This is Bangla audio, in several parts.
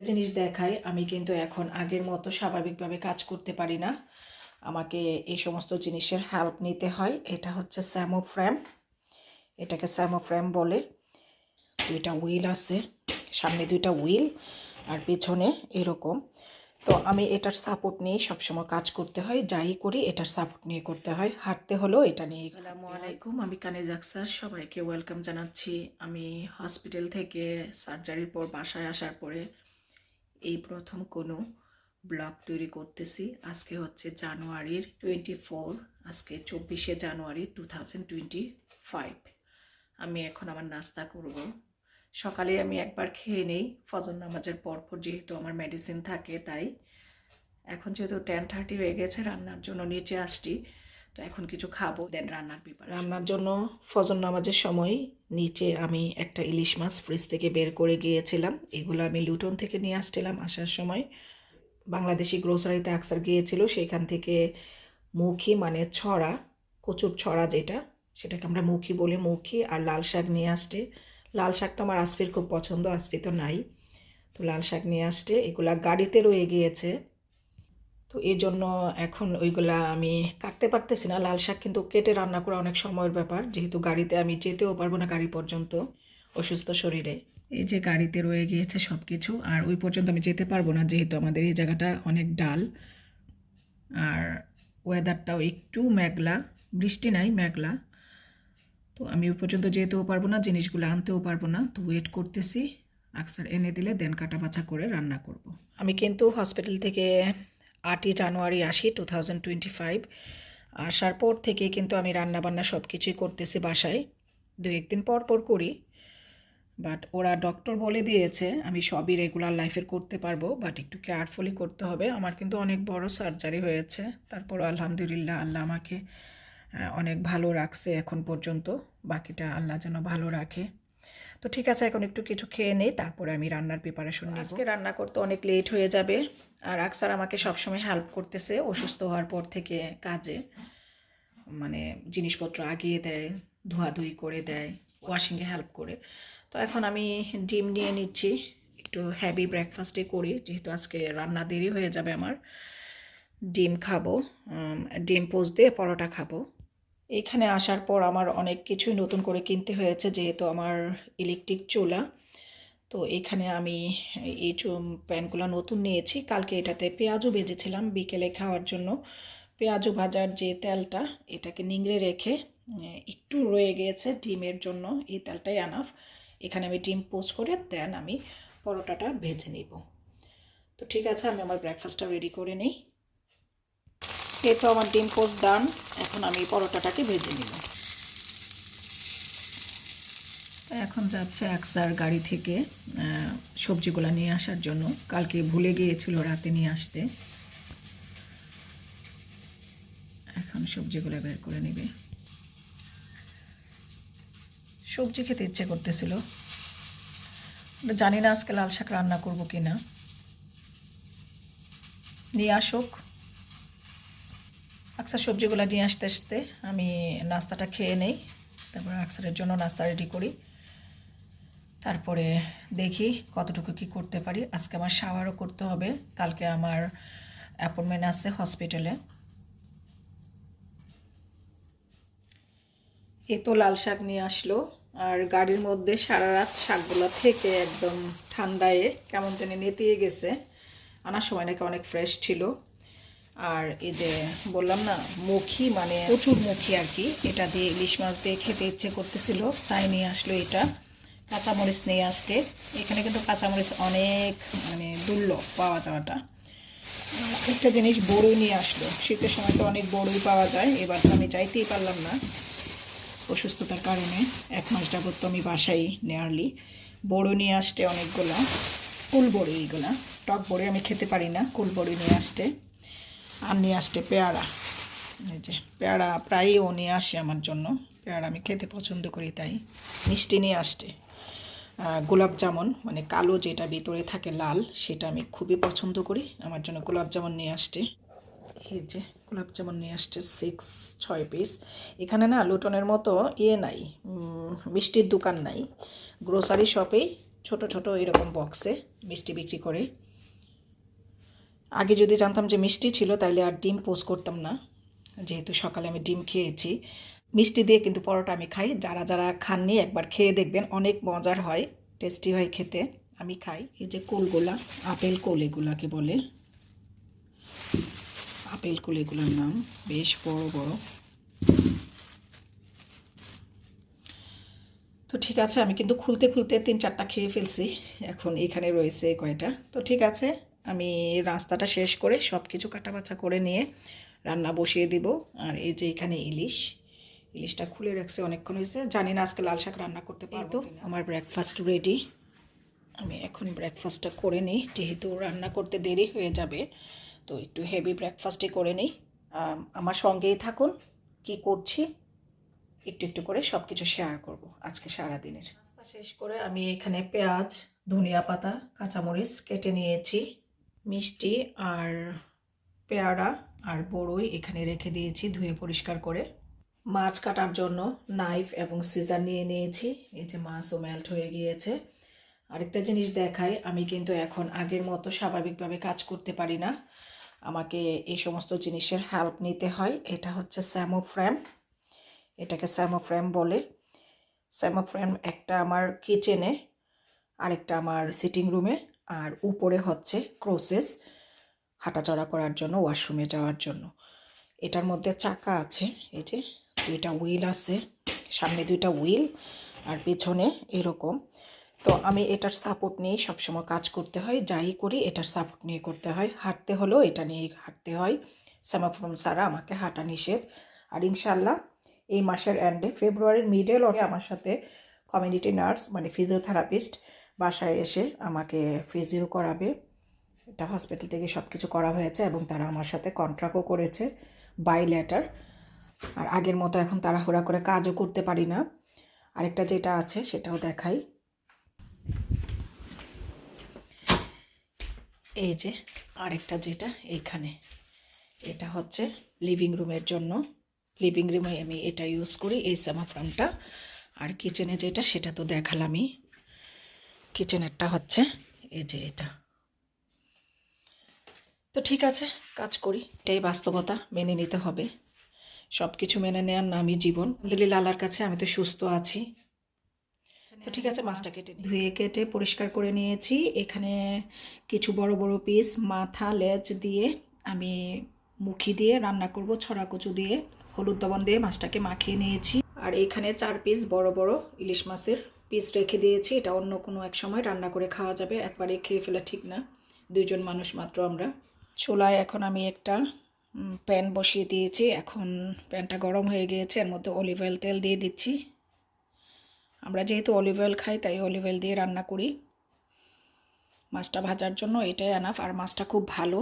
জিনিস দেখাই, আমি কিন্তু এখন আগের মতো স্বাভাবিকভাবে কাজ করতে পারি না। আমাকে এই সমস্ত জিনিসের হেল্প নিতে হয়। এটা হচ্ছে স্যামো ফ্রেম এটাকে স্যামো ফ্রেম বলে। দুইটা হুইল আছে। সামনে দুইটা হুইল আর পেছনে এরকম। তো আমি এটার সাপোর্ট নিয়ে সবসময় কাজ করতে হয়। যাই করি, এটার সাপোর্ট নিয়ে করতে হয়। হাঁটতে হলেও এটা নিয়ে আসসালামু আলাইকুম, আমি কানিজ আক্সার। সবাইকে ওয়েলকাম জানাচ্ছি। আমি হসপিটাল থেকে সার্জারির পর বাসায় আসার পরে এই প্রথম কোনো ব্লগ তৈরি করতেছি। আজকে হচ্ছে জানুয়ারির টোয়েন্টি ফোর আজকে চব্বিশে জানুয়ারি টু টোয়েন্টি ফাইভ আমি এখন আমার নাস্তা করব। সকালে আমি একবার খেয়ে নেই, ফজর নামাজের পর পর যেহেতু আমার মেডিসিন থাকে, তাই এখন যেহেতু টেন থার্টি হয়ে গেছে, রান্নার জন্য নিচে আসছি। তো এখন কিছু খাব দেন রান্নার ব্যাপার রান্নার জন্য ফজর নামাজের সময় নিচে আমি একটা ইলিশ মাছ ফ্রিজ থেকে বের করে গিয়েছিলাম। এগুলো আমি লুটন থেকে নিয়ে আসছিলাম আসার সময়। বাংলাদেশি গ্রোসারিতে আকসার গিয়েছিল, সেখান থেকে মুখি মানে ছড়া, কচুর ছড়া যেটা, সেটাকে আমরা মুখি বলি, মুখি আর লাল শাক নিয়ে আসতে লাল শাক তো আমার আসফির খুব পছন্দ আসফি তো নাই। তো লাল শাক নিয়ে আসতে এগুলা গাড়িতে রয়ে গিয়েছে। তো এই জন্য এখন ওইগুলা আমি কাটতে পারতেছি না। লাল শাক কিন্তু কেটে রান্না করা অনেক সময়ের ব্যাপার। যেহেতু গাড়িতে আমি যেতেও পারব না গাড়ি পর্যন্ত অসুস্থ শরীরে। এই যে গাড়িতে রয়ে গিয়েছে সব কিছু আর ওই পর্যন্ত আমি যেতে পারব না যেহেতু আমাদের এই জায়গাটা অনেক ডাল। আর ওয়েদারটাও একটু মেঘলা, বৃষ্টি নাই, মেঘলা। তো আমি ওই পর্যন্ত যেতেও পারব না, জিনিসগুলো আনতেও পারব না। তো ওয়েট করতেছি, আকসার এনে দিলে দেন কাটা বাছা করে রান্না করব। আমি কিন্তু হসপিটাল থেকে আটই জানুয়ারি আসি টু থাউজেন্ড টোয়েন্টি ফাইভ আসার পর থেকে কিন্তু আমি রান্নাবান্না সব কিছুই করতেছি বাসায়। দু একদিন পর পর করি। বাট ওরা ডক্টর বলে দিয়েছে, আমি সবই রেগুলার লাইফের করতে পারব বাট একটু কেয়ারফুলি করতে হবে। আমার কিন্তু অনেক বড় সার্জারি হয়েছে। তারপর আলহামদুলিল্লাহ আল্লাহ আমাকে অনেক ভালো রাখছে এখন পর্যন্ত। বাকিটা আল্লাহ যেন ভালো রাখে। তো ঠিক আছে, এখন একটু কিছু খেয়ে নেই, তারপরে আমি রান্নার প্রিপারেশন আজকে রান্না করতে অনেক লেট হয়ে যাবে। আর আকসার আমাকে সবসময় হেল্প করতেছে অসুস্থ হওয়ার পর থেকে কাজে। মানে জিনিসপত্র আগিয়ে দেয়, ধোয়াধুয়ি করে দেয় ওয়াশিংয়ে হেল্প করে। তো এখন আমি ডিম নিয়ে নিচ্ছি, একটু হ্যাভি ব্রেকফাস্টে করি, যেহেতু আজকে রান্না দেরি হয়ে যাবে আমার। ডিম খাব ডিম পোস্ট দিয়ে পরোটা খাব। এইখানে আসার পর আমার অনেক কিছুই নতুন করে কিনতে হয়েছে, যেহেতু আমার ইলেকট্রিক চুলা। তো এখানে আমি এই প্যানগুলো নতুন নিয়েছি। কালকে এটাতে পেঁয়াজও ভেজেছিলাম বিকেলে খাওয়ার জন্য। পেঁয়াজু ভাজার যে তেলটা, এটাকে নিংড়ে রেখে একটু রয়ে গিয়েছে ডিমের জন্য। এই তেলটাই আনাফ এখানে আমি ডিম পোস্ট করে দেন আমি পরোটাটা ভেজে নিব। তো ঠিক আছে, আমি আমার ব্রেকফাস্টটা রেডি করে নিই। এই তো আমার ডিম পোস্ট দান এখন আমি পরোটাটাকে ভেজে নিব। এখন যাচ্ছে একসার গাড়ি থেকে সবজিগুলো নিয়ে আসার জন্য। কালকে ভুলে গিয়েছিল রাতে নিয়ে আসতে। এখন সবজিগুলো বের করে নেবে। সবজি খেতে ইচ্ছে করতেছিল। জানি না আজকে লাল শাক রান্না করব কি না নিয়ে আসুক। আকসার সবজিগুলো নিয়ে আসতে আসতে আমি নাস্তাটা খেয়ে নেই। তারপরে আকসারের জন্য নাস্তা রেডি করি। তারপরে দেখি কতটুকু কি করতে পারি। আজকে আমার শাওয়ারও করতে হবে। কালকে আমার অ্যাপয়েন্টমেন্ট আছে হসপিটালে এ। তো লাল শাক নিয়ে আসলো। আর গাড়ির মধ্যে সারা রাত শাকগুলো থেকে একদম ঠান্ডায় কেমন জানি নেতিয়ে গেছে। আনার সময় নাকি অনেক ফ্রেশ ছিল। আর এই যে বললাম না, মুখি মানে প্রচুর মুখি আর কি। এটা দিয়ে ইলিশ মাছ দিয়ে খেতে ইচ্ছে করতেছিল, তাই নিয়ে আসলো এটা। কাঁচামরিচ নিয়ে আসতে এখানে কিন্তু কাঁচামরিচ অনেক মানে দুর্লভ পাওয়া যাওয়াটা। একটা জিনিস বড়ই নিয়ে আসলো। শীতের সময় তো অনেক বড়ই পাওয়া যায়। এবার তো আমি চাইতেই পারলাম না অসুস্থতার কারণে। এক মাস যাবত তো আমি বাসাই নেয়ারলি। বড়ি নিয়ে আসতে অনেকগুলো। কুল বড়ি এইগুলা। টক বড়ি আমি খেতে পারি না। কুল বড়ি নিয়ে আসতে আর নিয়ে আসতে পেয়ারা। এই যে, পেয়ারা প্রায়ই ও নিয়ে আসে আমার জন্য। পেয়ারা আমি খেতে পছন্দ করি তাই। মিষ্টি নিয়ে আসতে গোলাপ জামুন মানে কালো যেটা ভিতরে থাকে লাল, সেটা আমি খুবই পছন্দ করি। আমার জন্য গোলাপ জামুন নিয়ে আসতে এই যে গোলাপ জামুন নিয়ে আসছে সিক্স ছয় পিস এখানে না লুটনের মতো ইয়ে নাই মিষ্টির দোকান নাই। গ্রোসারি শপেই ছোট ছোট এরকম বক্সে মিষ্টি বিক্রি করে। আগে যদি জানতাম যে মিষ্টি ছিল তাহলে আর ডিম পোস্ট করতাম না। যেহেতু সকালে আমি ডিম খেয়েছি। মিষ্টি দিয়ে কিন্তু পরোটা আমি খাই। যারা যারা খাননি, একবার খেয়ে দেখবেন, অনেক মজার হয়, টেস্টি হয় খেতে। আমি খাই। এই যে কোলগুলা, আপেল কোল এগুলাকে বলে। আপেল কোল এগুলোর নাম, বেশ বড় বড়। তো ঠিক আছে, আমি কিন্তু খুলতে খুলতে তিন চারটা খেয়ে ফেলছি। এখন এখানে রয়েছে কয়টা? তো ঠিক আছে, আমি রাস্তাটা শেষ করে সব কিছু কাটাবাছা করে নিয়ে রান্না বসিয়ে দিব। আর এই যে এখানে ইলিশ ইলিশটা খুলে রাখছে অনেকক্ষণ হয়েছে। জানি না আজকে লাল শাক রান্না করতে পারব তো আমার ব্রেকফাস্ট রেডি আমি এখন ব্রেকফাস্টটা করে নিই যেহেতু রান্না করতে দেরি হয়ে যাবে তো একটু হেভি ব্রেকফাস্টই করে নিই। আমার সঙ্গেই থাকুন কি করছি একটু একটু করে সব কিছু শেয়ার করব আজকে সারা দিনের নাস্তা শেষ করে আমি এখানে পেঁয়াজ ধনিয়া পাতা কাঁচামরিচ কেটে নিয়েছি মিষ্টি আর পেয়ারা আর বড়ই এখানে রেখে দিয়েছি ধুয়ে পরিষ্কার করে। মাছ কাটার জন্য নাইফ এবং সিজার নিয়ে নিয়েছি। এই যে মাছও মেল্ট হয়ে গিয়েছে। আরেকটা জিনিস দেখাই, আমি কিন্তু এখন আগের মতো স্বাভাবিকভাবে কাজ করতে পারি না। আমাকে এই সমস্ত জিনিসের হেল্প নিতে হয়। এটা হচ্ছে স্যামো ফ্রেম এটাকে স্যামো ফ্রেম বলে। স্যামো ফ্রেম একটা আমার কিচেনে আরেকটা আমার সিটিং রুমে আর উপরে হচ্ছে ক্রোসেস হাঁটাচড়া করার জন্য ওয়াশরুমে যাওয়ার জন্য। এটার মধ্যে চাকা আছে, এই যে দুইটা হুইল আছে, সামনে দুইটা হুইল আর পেছনে এরকম। তো আমি এটার সাপোর্ট নিয়ে সবসময় কাজ করতে হয়, যাই করি এটার সাপোর্ট নিয়ে করতে হয়। হাঁটতে হলেও এটা নিয়ে হাঁটতে হয়। স্যামাফ্রম ছাড়া আমাকে হাঁটা নিষেধ। আর ইনশাল্লাহ এই মাসের এন্ডে ফেব্রুয়ারির মিডল ওরে আমার সাথে কমিউনিটি নার্স মানে ফিজিওথেরাপিস্ট বাসায় এসে আমাকে ফিজিও করাবে। এটা হসপিটাল থেকে সব কিছু করা হয়েছে এবং তারা আমার সাথে কন্ট্রাক্টও করেছে বাই লেটার আর আগের মতো এখন তাড়াহুড়া করে কাজও করতে পারি না। আরেকটা যেটা আছে সেটাও দেখাই। এই যে আরেকটা যেটা এইখানে। এটা হচ্ছে লিভিং রুমের জন্য। লিভিং রুমে আমি এটা ইউজ করি, এই সামাফ্রামটা আর কিচেনে যেটা সেটা তো দেখালামই। কিচেনেরটা হচ্ছে এই যে এটা। তো ঠিক আছে, কাজ করি। এটাই বাস্তবতা, মেনে নিতে হবে। সব কিছু মেনে নেওয়ার নামই জীবন। আলহামদুলিল্লাহ আল্লাহর কাছে আমি তো সুস্থ আছি। তো ঠিক আছে মাছটা কেটে ধুয়ে কেটে পরিষ্কার করে নিয়েছি। এখানে কিছু বড় বড় পিস মাথা লেজ দিয়ে আমি মুখি দিয়ে রান্না করব ছড়া কচু দিয়ে। হলুদ লবণ দিয়ে মাছটাকে মাখিয়ে নিয়েছি। আর এখানে চার পিস বড় বড় ইলিশ মাছের পিস রেখে দিয়েছি। এটা অন্য কোনো এক সময় রান্না করে খাওয়া যাবে একবারে খেয়ে ফেলা ঠিক না। দুইজন মানুষ মাত্র আমরা। চুলায় এখন আমি একটা প্যান বসিয়ে দিয়েছি। এখন প্যানটা গরম হয়ে গিয়েছে, এর মধ্যে অলিভ অয়েল তেল দিয়ে দিচ্ছি। আমরা যেহেতু অলিভ অয়েল খাই, তাই অলিভ অয়েল দিয়ে রান্না করি। মাছটা ভাজার জন্য এটাই আনাফ আর মাছটা খুব ভালো।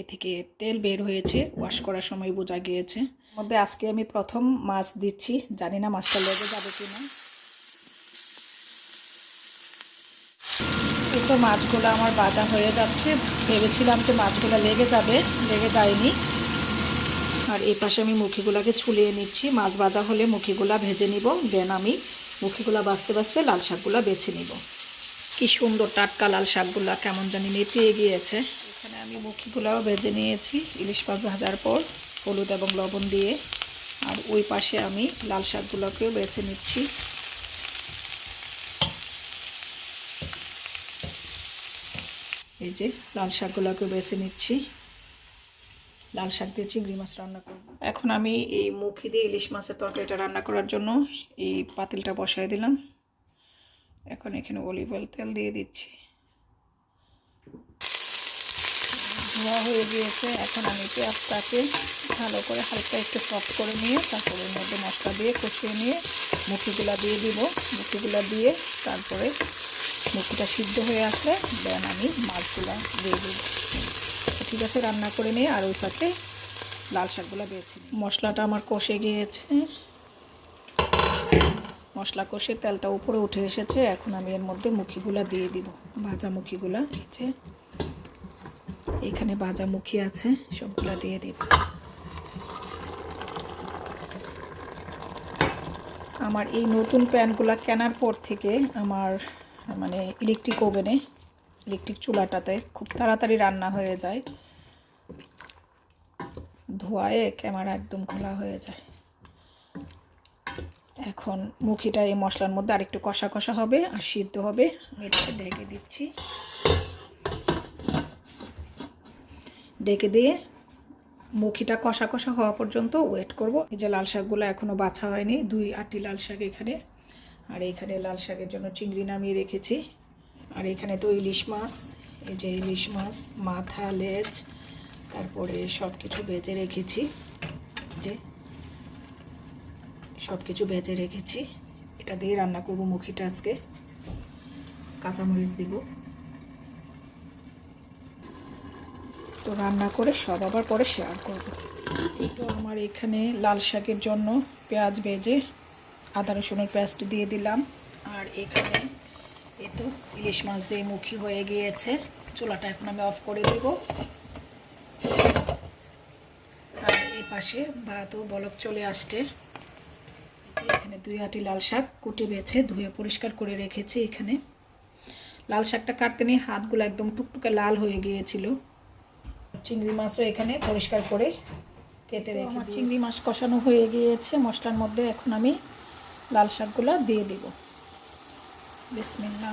এ থেকে তেল বের হয়েছে ওয়াশ করার সময় বোঝা গিয়েছে। মধ্যে আজকে আমি প্রথম মাছ দিচ্ছি, জানি না মাছটা লেগে যাবে কি না তো মাছগুলো আমার বাজা হয়ে যাচ্ছে। ভেবেছিলাম যে মাছগুলো লেগে যাবে, লেগে যায়নি। আর এই পাশে আমি মুখিগুলাকে ছুলিয়ে নিচ্ছি। মাছ ভাজা হলে মুখিগুলা ভেজে নিব, দেন আমি মুখিগুলা বাঁচতে বাঁচতে লাল শাকগুলা বেছে নিব। কি সুন্দর টাটকা লাল শাকগুলা, কেমন জানি নেতিয়ে গিয়েছে। এখানে আমি মুখিগুলাও ভেজে নিয়েছি, ইলিশ মাছ ভাজার পর হলুদ এবং লবণ দিয়ে। আর ওই পাশে আমি লাল শাকগুলোকেও বেছে নিচ্ছি। এই যে লাল শাকগুলোকে বেছে নিচ্ছি। লাল শাক দিয়ে চিংড়ি মাছ রান্না করব। এখন আমি এই মুখি দিয়ে ইলিশ মাছের তরকারিটা রান্না করার জন্য এই পাতিলটা বসাই দিলাম। এখন এখানে অলিভ অয়েল তেল দিয়ে দিচ্ছি। ধোয়া হয়ে গিয়েছে। এখন আমি পেঁয়াজটাকে ভালো করে হালকা একটু সফট করে নিয়ে তারপরে এর মধ্যে মশলা দিয়ে কষিয়ে নিয়ে মুখিগুলা দিয়ে দিব। মুখিগুলা দিয়ে তারপরে মুখিটা সিদ্ধ হয়ে আসলে দেন আমি মাছগুলা দিয়ে দিব। ঠিক আছে রান্না করে নিয়ে আর ওই পাশে লাল শাকগুলো নিই। মশলাটা আমার কষে গিয়েছে। মশলা কষে তেলটা উপরে উঠে এসেছে এখন আমি এর মধ্যে মুখিগুলা দিয়ে দিব। ভাজা মুখিগুলা যে এখানে ভাজা মুখি আছে সবগুলা দিয়ে দিব। আমার এই নতুন প্যান্টগুলা কেনার পর থেকে আমার মানে ইলেকট্রিক ওভেনে ইলেকট্রিক চুলাটাতে খুব তাড়াতাড়ি রান্না হয়ে যায়। ধোয়ায় ক্যামেরা একদম খোলা হয়ে যায়। এখন মুখিটা এই মশলার মধ্যে আরেকটু কষা কষা হবে আর সিদ্ধ হবে। আমি এটাকে ঢেকে দিচ্ছি। ডেকে দিয়ে মুখিটা কষা কষা হওয়া পর্যন্ত ওয়েট করব। এই যে লাল শাকগুলো এখনও বাছা হয়নি, দুই আটটি লাল শাক এখানে। আর এখানে লাল শাকের জন্য চিংড়ি নামিয়ে রেখেছি। আর এখানে তো ইলিশ মাছ, এই যে ইলিশ মাছ, মাথা, লেজ, তারপরে সব কিছু বেজে রেখেছি। যে সব কিছু বেজে রেখেছি। এটা দিয়ে রান্না করব মুখিটা আজকে। কাঁচামরিচ দিব। তো রান্না করে সব আবার পরে শেয়ার করব। তো আমার এখানে লাল শাকের জন্য পেঁয়াজ ভেজে, আদা রসুনের পেস্ট দিয়ে দিলাম। আর এখানে এ তো ইলিশ মাছ দিয়ে মুখি হয়ে গিয়েছে। চুলাটা এখন আমি অফ করে দেব। আর এই পাশে ভাতও বলক চলে আসছে। এখানে দুই আটি লাল শাক কুটে বেছে ধুয়ে পরিষ্কার করে রেখেছি এখানে। লাল শাকটা কাটতে নিয়ে হাতগুলো একদম টুকটুকে লাল হয়ে গিয়েছিল। চিংড়ি মাছও এখানে পরিষ্কার করে কেটে রেখে আমার চিংড়ি মাছ কষানো হয়ে গিয়েছে। মশলার মধ্যে এখন আমি লাল শাকগুলো দিয়ে দিব। বিসমিল্লা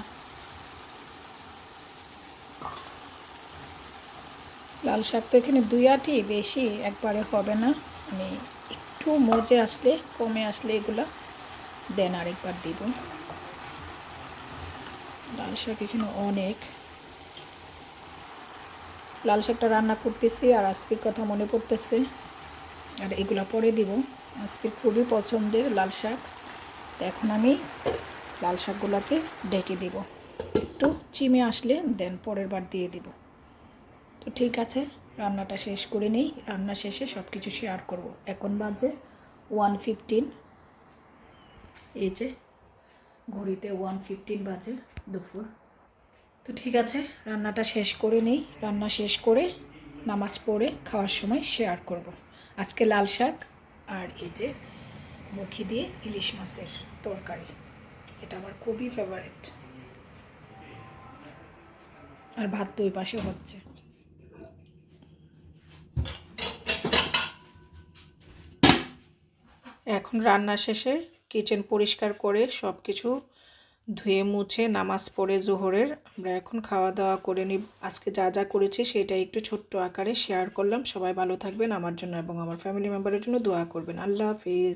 লাল শাক তো এখানে দুই আটি, বেশি একবারে হবে না। আমি একটু মজে আসলে, কমে আসলে এগুলো, দেন আরেকবার দিব। লাল শাক এখানে অনেক। লাল শাকটা রান্না করতেছি আর আজকের কথা মনে পড়তেছে। আর এগুলো পরে দিব। আজকের খুবই পছন্দের লাল শাক। এখন আমি লাল শাকগুলোকে ডেকে দিব। একটু চিমে আসলে দেন পরের বার দিয়ে দিব। তো ঠিক আছে, রান্নাটা শেষ করে নিই। রান্না শেষে সব কিছু শেয়ার করব। এখন বাজে ওয়ান ফিফটিন এই যে ঘড়িতে ওয়ান ফিফটিন বাজে দুপুর। তো ঠিক আছে, রান্নাটা শেষ করে নিই। রান্না শেষ করে নামাজ পড়ে খাওয়ার সময় শেয়ার করব। আজকে লাল শাক আর এই যে মুখি দিয়ে ইলিশ মাছের তরকারি। এটা আমার খুবই ফেভারিট আর ভাত তো ওই পাশে হচ্ছে। এখন রান্না শেষে কিচেন পরিষ্কার করে সব কিছু ধুয়ে মুছে নামাজ পড়ে জোহরের আমরা এখন খাওয়া দাওয়া করে নিব। আজকে যা যা করেছি সেটা একটু ছোট্ট আকারে শেয়ার করলাম। সবাই ভালো থাকবেন আমার জন্য এবং আমার ফ্যামিলি মেম্বারের জন্য দোয়া করবেন। আল্লাহ হাফিজ।